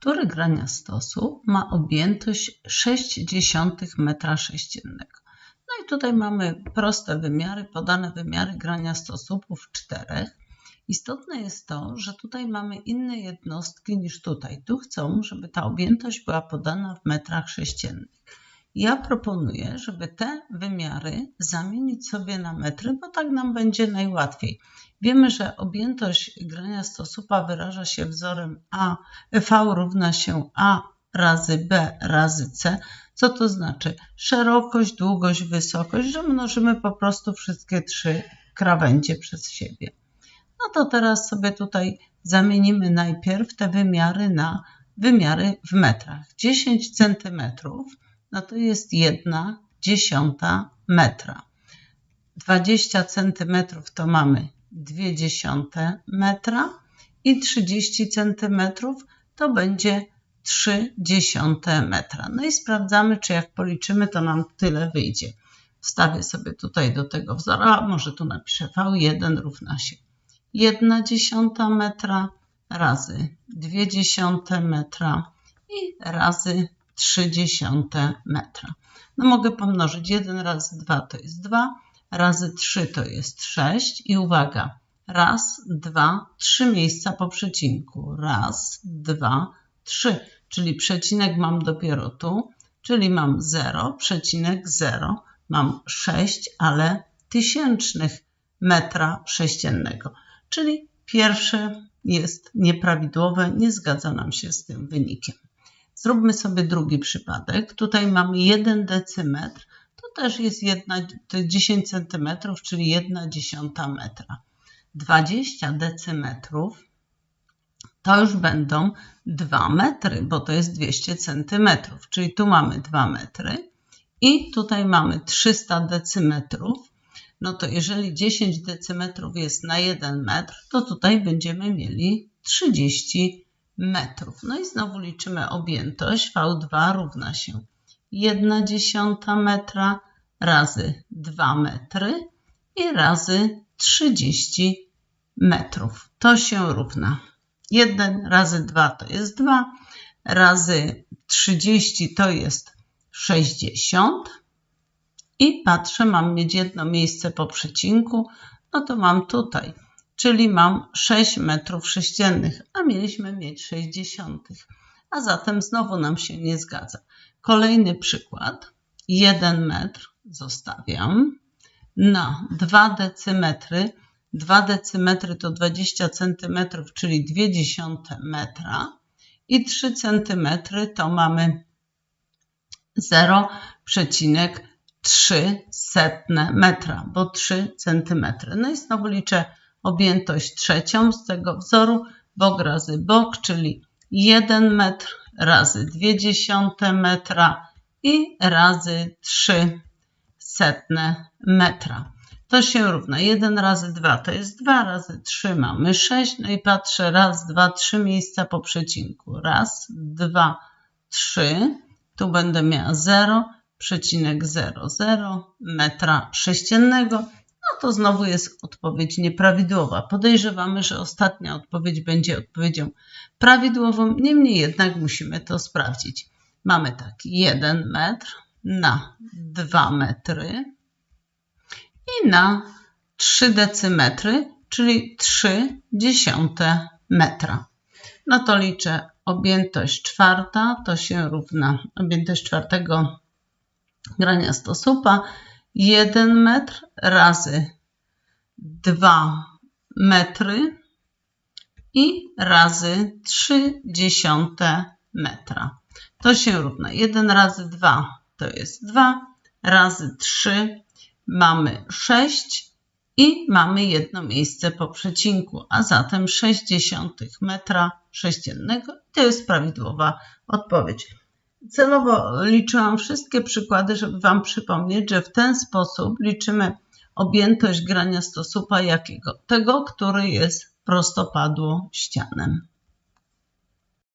który grania stosu ma objętość 0,6 m3. No i tutaj mamy proste wymiary, podane wymiary grania stosupów czterech. Istotne jest to, że tutaj mamy inne jednostki niż tutaj. Tu chcą, żeby ta objętość była podana w metrach sześciennych. Ja proponuję, żeby te wymiary zamienić sobie na metry, bo tak nam będzie najłatwiej. Wiemy, że objętość grania stosupa wyraża się wzorem A, V równa się A razy B razy C. Co to znaczy? Szerokość, długość, wysokość, że mnożymy po prostu wszystkie trzy krawędzie przez siebie. No to teraz sobie tutaj zamienimy najpierw te wymiary na wymiary w metrach. 10 centymetrów no to jest 1 dziesiąta metra. 20 centymetrów to mamy 2 dziesiąte metra i 30 centymetrów to będzie 3 dziesiąte metra. No i sprawdzamy, czy jak policzymy, to nam tyle wyjdzie. Wstawię sobie tutaj do tego wzora, może tu napiszę V1 równa się 1 dziesiąta metra razy 2 dziesiąte metra i razy 0,3 metra. No mogę pomnożyć 1 razy 2 to jest 2, razy 3 to jest 6 i uwaga, raz, dwa, trzy miejsca po przecinku. Raz, dwa, trzy, czyli przecinek mam dopiero tu, czyli mam 0,0, mam 6, ale tysięcznych metra sześciennego. Czyli pierwsze jest nieprawidłowe, nie zgadza nam się z tym wynikiem. Zróbmy sobie drugi przypadek. Tutaj mamy 1 decymetr, to też jest 1, to 10 cm, czyli 1 dziesiąta metra. 20 decymetrów to już będą 2 metry, bo to jest 200 cm, czyli tu mamy 2 metry i tutaj mamy 300 decymetrów. No to jeżeli 10 decymetrów jest na 1 metr, to tutaj będziemy mieli 30 metrów. No i znowu liczymy objętość. V2 równa się 1 dziesiąta metra razy 2 metry i razy 30 metrów. To się równa. 1 razy 2 to jest 2, razy 30 to jest 60. I patrzę, mam mieć jedno miejsce po przecinku, no to mam tutaj czyli mam 6 metrów sześciennych, a mieliśmy mieć 60. A zatem znowu nam się nie zgadza. Kolejny przykład. 1 metr zostawiam na 2 decymetry. 2 decymetry to 20 centymetrów, czyli 0,2 metra i 3 centymetry to mamy 0,3 metra, bo 3 centymetry. No i znowu liczę objętość trzecią z tego wzoru, bok razy bok, czyli 1 metr razy 0,2 metra i razy 3 setne metra. To się równa 1 razy 2 to jest 2 razy 3 mamy 6. No i patrzę raz, dwa, trzy miejsca po przecinku. Raz, dwa, trzy. Tu będę miała 0,00 metra sześciennego no to znowu jest odpowiedź nieprawidłowa. Podejrzewamy, że ostatnia odpowiedź będzie odpowiedzią prawidłową, niemniej jednak musimy to sprawdzić. Mamy tak 1 metr na 2 metry i na 3 decymetry, czyli 3 dziesiąte metra. No to liczę objętość czwarta, to się równa objętość czwartego grania stosupa 1 metr razy 2 metry i razy 3 dziesiąte metra. To się równa 1 razy 2 to jest 2, razy 3 mamy 6 i mamy jedno miejsce po przecinku, a zatem 60 metra sześciennego. To jest prawidłowa odpowiedź. Celowo liczyłam wszystkie przykłady, żeby Wam przypomnieć, że w ten sposób liczymy objętość grania stosupa jakiego? Tego, który jest prostopadło ścianem.